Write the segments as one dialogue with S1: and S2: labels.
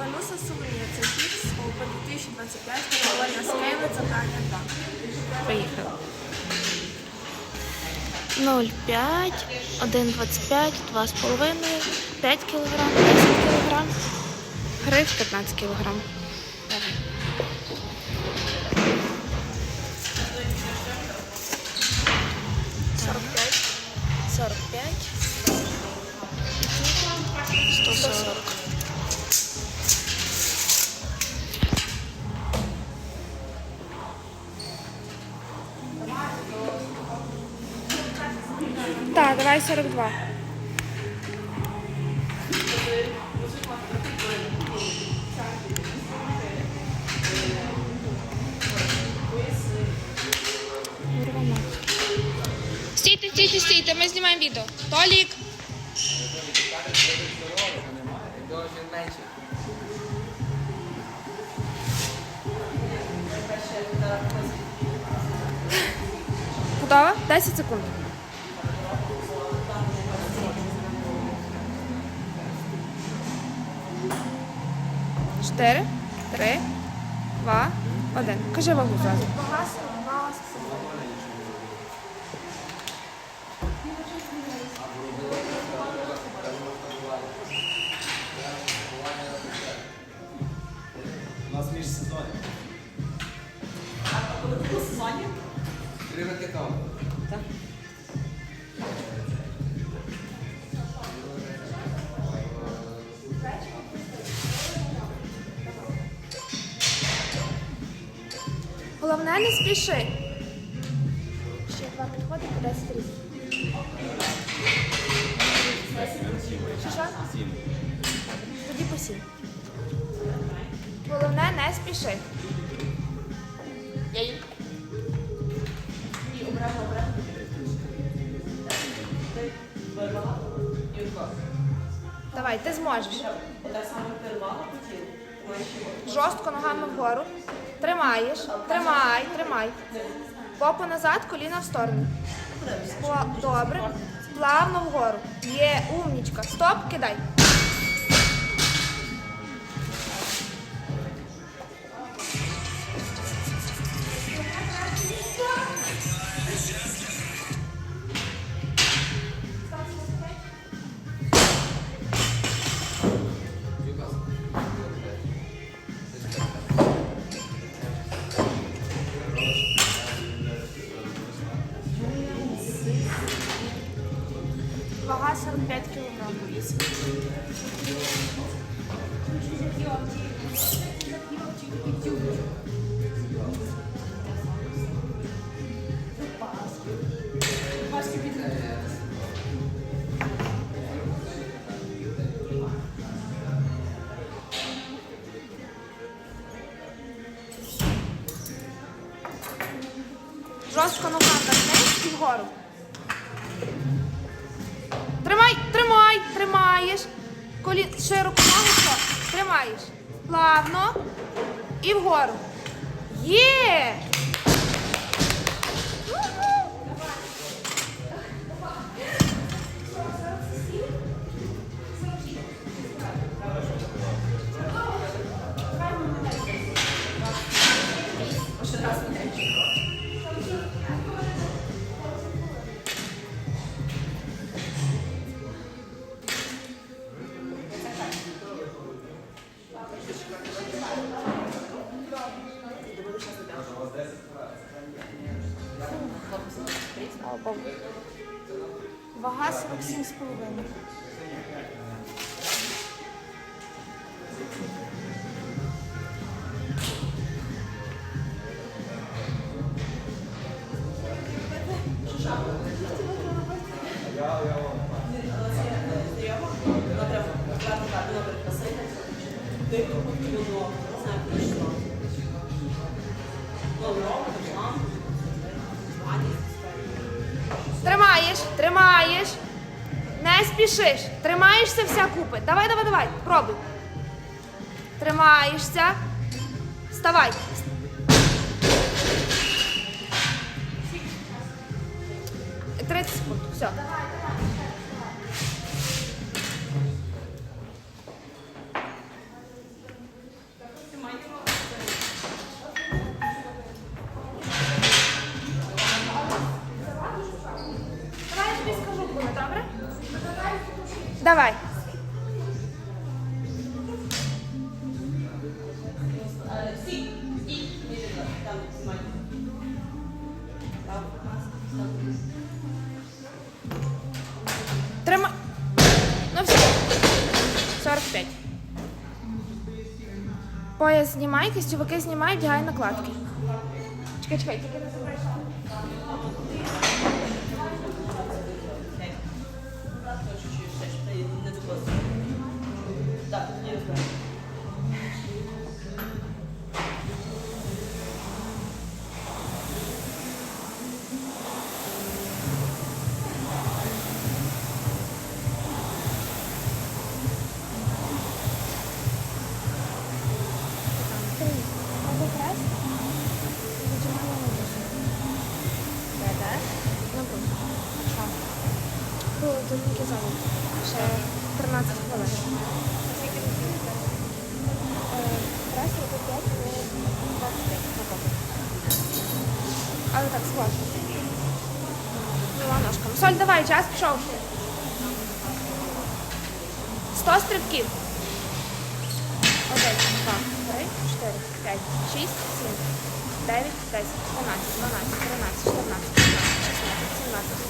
S1: Вануса Соломія, це хіпс у 2025, категорія Скейли, завдання 2.
S2: Поїхали. 0,5, 1,25, 2,5, 5 кг, 10 кг, гриф 15 кг. Давай. Так, давай 42. Стійте, стійте, стійте, ми знімаємо відео. Толік! Готова? 10 секунд. Чотири, три, два, один. Кажи вагу зразу.
S1: Вага 42, 40.
S3: У нас міжсезоння. А коли було сезоння? Три роки тому.
S1: Головне не спіши. Ще два підходи 10 разів. Що? Тоді по 7. Головне не спіши. Давай, ти зможеш. Жорстко ногами вгору. Тримаєш. Тримай, тримай. Попу назад, коліна в сторону. Добре. Плавно вгору. Є, умнічка. Стоп, кидай. Спішиш. Тримаєшся вся купи. Давай, давай, давай. Пробуй. Тримаєшся. Вставай. Тридцять секунд. Все. 45. Пояс знімай, кістюваки знімай, вдягай накладки. Чекай, чекай, тільки не Було тільки. Ще 13 хвилин. Раз, два, п'ять, двадцять п'ять. Але так складно. Була ножками. Соль, давай, час пішов. 100 стрибків. Один, два, три, чотири, п'ять, шість, сім, дев'ять, десять, одинадцять, дванадцять, тринадцять, чотирнадцять, п'ятнадцять, шістнадцять, сімнадцять, вісімнадцять,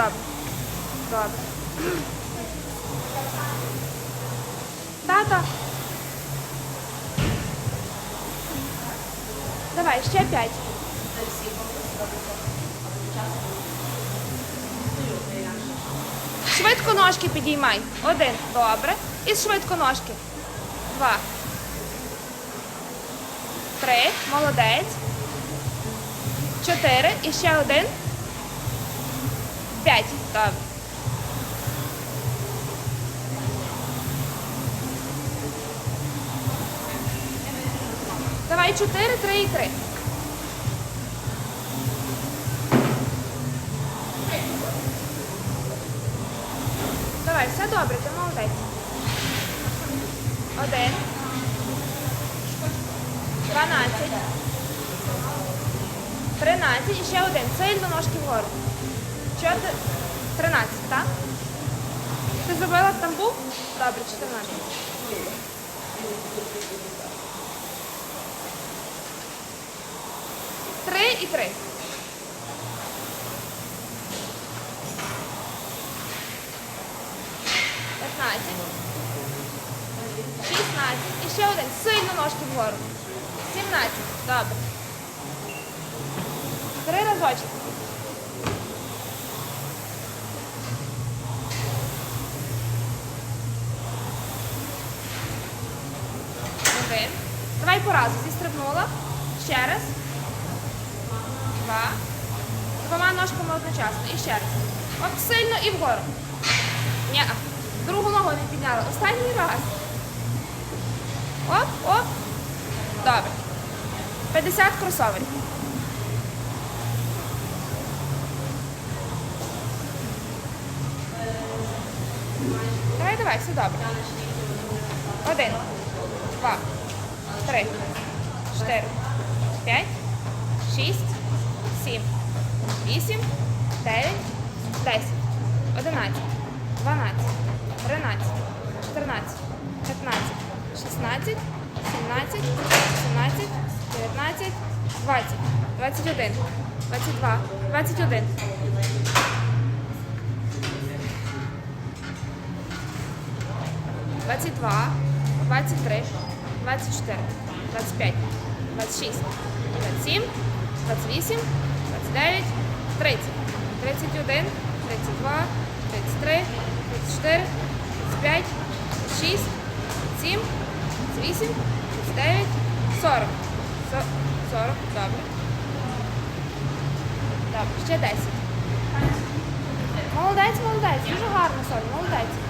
S1: Добре. Добре. Тата. Давай, ще п'ять. Швидко ножки підіймай. Один. Добре. І швидко ножки. Два. Три. Молодець. Чотири. І ще один. П'ять. Добре. Давай чотири, три і три. Давай, все добре, ти молодець. Один. Дванадцять. Тринадцять. І ще один. Сильно ножки вгору. Чотири. Тринадцять, так? Ти зробила там був? Добре, чотирнадцять. Три і три. П'ятнадцять. Шістнадцять. І ще один. Сильно ножки вгору. Сімнадцять. Добре. Три разочки. Один. Давай по разу. Зістрибнула. Ще раз. Два. Двома ножками одночасно. І ще раз. Оп, сильно і вгору. Ні. Другу ногу не підняла. Останній раз. Оп, оп. Добре. 50 кросоверів. Давай, давай, все добре. Один, два, три, чотири, п'ять, шість, сім, вісім, дев'ять, десять, одинадцять, дванадцять, тринадцять, чотирнадцять, п'ятнадцять, шістнадцять, сімнадцять, сімнадцять, дев'ятнадцять, двадцять, двадцять один, двадцять два, двадцять один. Двадцять два, двадцять три. 24, 25, 26, 27, 28, 29, 30, 31, 32, 33, 34, 35, 36, 37, 38, 39, 40. 40, добре. Добре, ще 10. Молодець, молодець. Дуже гарно, Соня, молодець.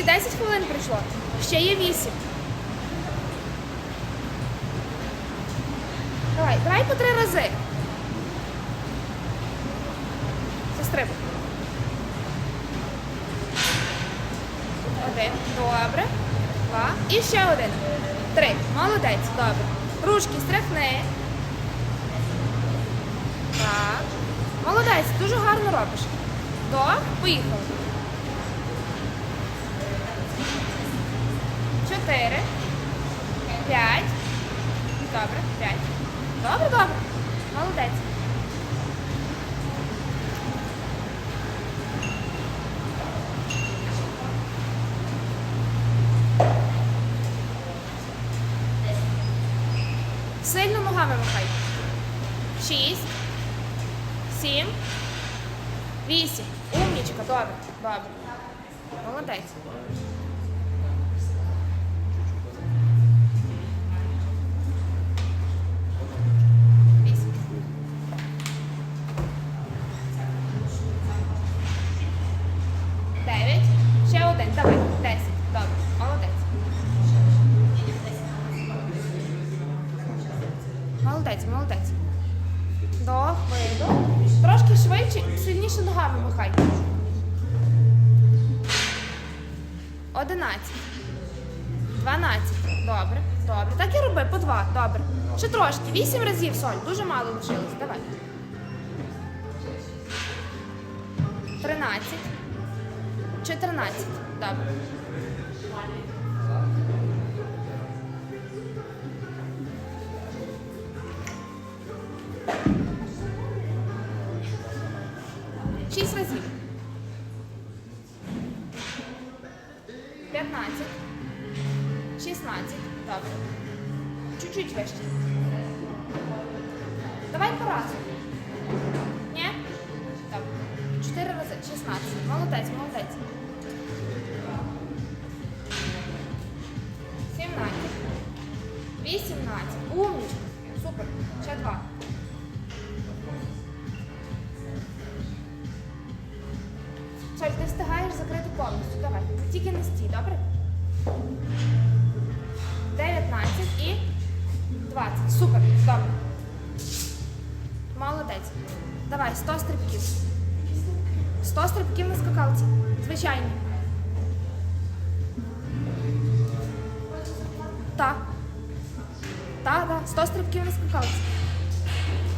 S1: Тільки 10 хвилин пройшло. Ще є 8. Давай, давай по три рази. Застрибуй. Один. Добре. Два. І ще один. Три. Молодець. Добре. Ручки стряхни. Так. Молодець, дуже гарно робиш. До, поїхали. Чотири. П'ять. Добре, п'ять. Добре, добре. Молодець. Сильно ногами махай. Шість. Сім. Вісім. Умнічка, добре, добре. Молодець. Сильніше ногами махай. Одинадцять. Дванадцять. Добре, добре. Так і роби по два. Добре. Ще трошки. Вісім разів соль. Дуже мало лишилось. Давай. Тринадцять. Чотирнадцять. Добре. 15, 16. Добре. Чуть-чуть вище. Давай по разу. Ні? Добре. Чотири рази. 16. Молодець, молодець. 17. 18. Умничка. Супер. Ще два. Тільки не стій, добре? 19 і 20. Супер. Добре. Молодець. Давай, 100 стрибків. 100 стрибків на скакалці. Звичайно. Так. Так, так. 100 стрибків на скакалці.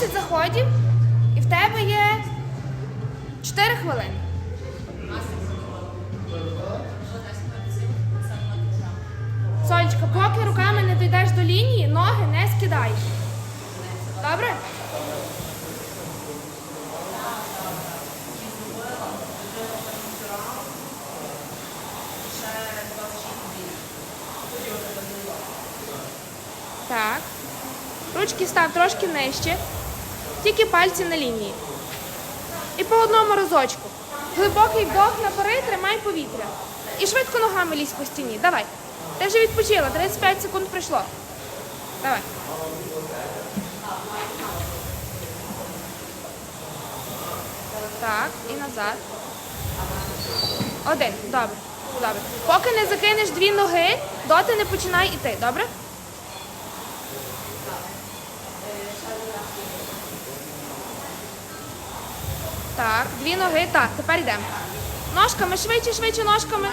S1: 10 заходів, і в тебе є 4 хвилини. Сольчка, поки руками не дійдеш до лінії, ноги не скидаєш. Добре? Так. Ручки став трошки нижче. Тільки пальці на лінії. І по одному разочку. Глибокий вдох на тримай повітря. І швидко ногами лізь по стіні. Давай. Ти вже відпочила, 35 секунд пройшло. Давай. Так, і назад. Один. Добре. Добре. Поки не закинеш дві ноги, доти не починай іти, добре? Так, дві ноги. Так, тепер йдемо. Ножками, швидше, швидше ножками.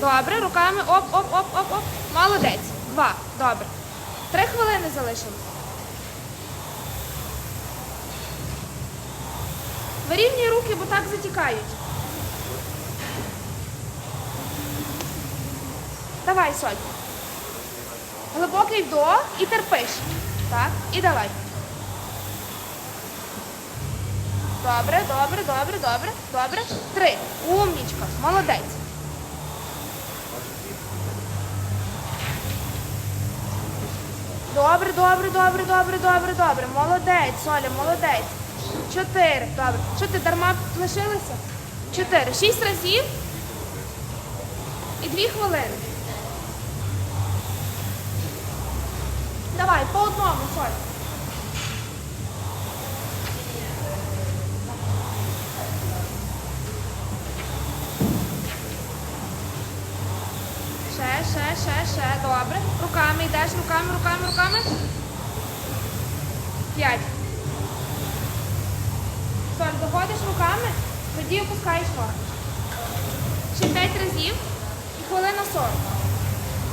S1: Добре, руками. Оп, оп, оп, оп, оп. Молодець. Два. Добре. Три хвилини залишилось. Вирівнюй руки, бо так затікають. Давай, Соль. Глибокий вдох і терпиш. Так, і давай. Добре, добре, добре, добре, добре. Три. Умнічка. Молодець. Добре, добре, добре, добре, добре, добре. Молодець, Соля, молодець. Чотири. Добре. Що ти дарма лишилася? Чотири. Шість разів. І дві хвилини. Давай, по одному, Соль. Ще, ще, ще. Добре. Руками йдеш, руками, руками, руками. П'ять. Соль, доходиш руками, тоді опускаєш ноги. Ще п'ять разів і хвилина сорок.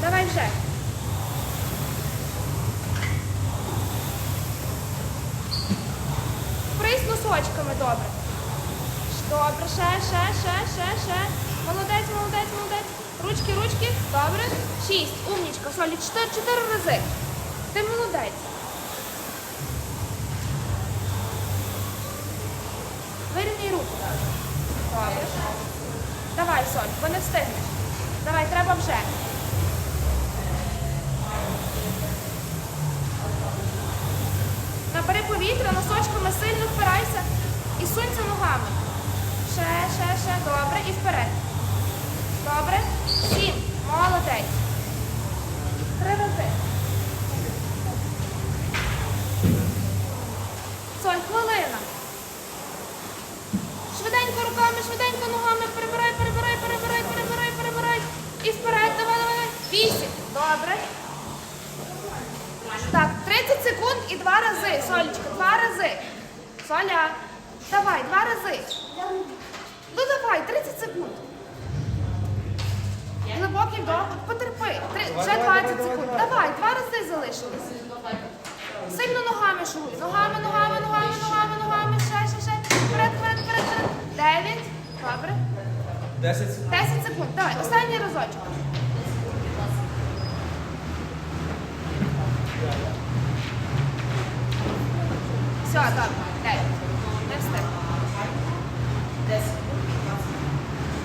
S1: Давай вже. Прись носочками, добре. Добре, ще, ще, ще, ще, ще. Молодець, молодець, молодець. Ручки, ручки. Добре. Шість. Умнічка. Солі, чотири, чотири рази. Ти молодець. Вирівнюй руку. Добре. Давай, Соль, бо не встигнеш. Давай, треба вже. Набери повітря, носочками сильно впирайся і сунься ногами. Ще, ще, ще. Добре. І вперед. Добре. Сім. Молодець. Три рази. Соль, хвилина. Швиденько руками, швиденько ногами. Перебирай, перебирай, перебирай, перебирай, перебирай. І вперед. Давай, давай. Вісім. Добре. Так, 30 секунд і два рази. Солечка, два рази. Соля, давай, два рази. Ну давай, 30 секунд. Глибокий вдох, потерпи. Три, вже 20 секунд. Давай, два рази залишилось. Сильно ногами шуруй. Ногами, ногами, ногами, ногами, ногами. Ще, ще, ще. Вперед, вперед, вперед, вперед. Дев'ять. Добре.
S3: 10 секунд.
S1: 10 секунд. Давай, останній разочок. Все, добре.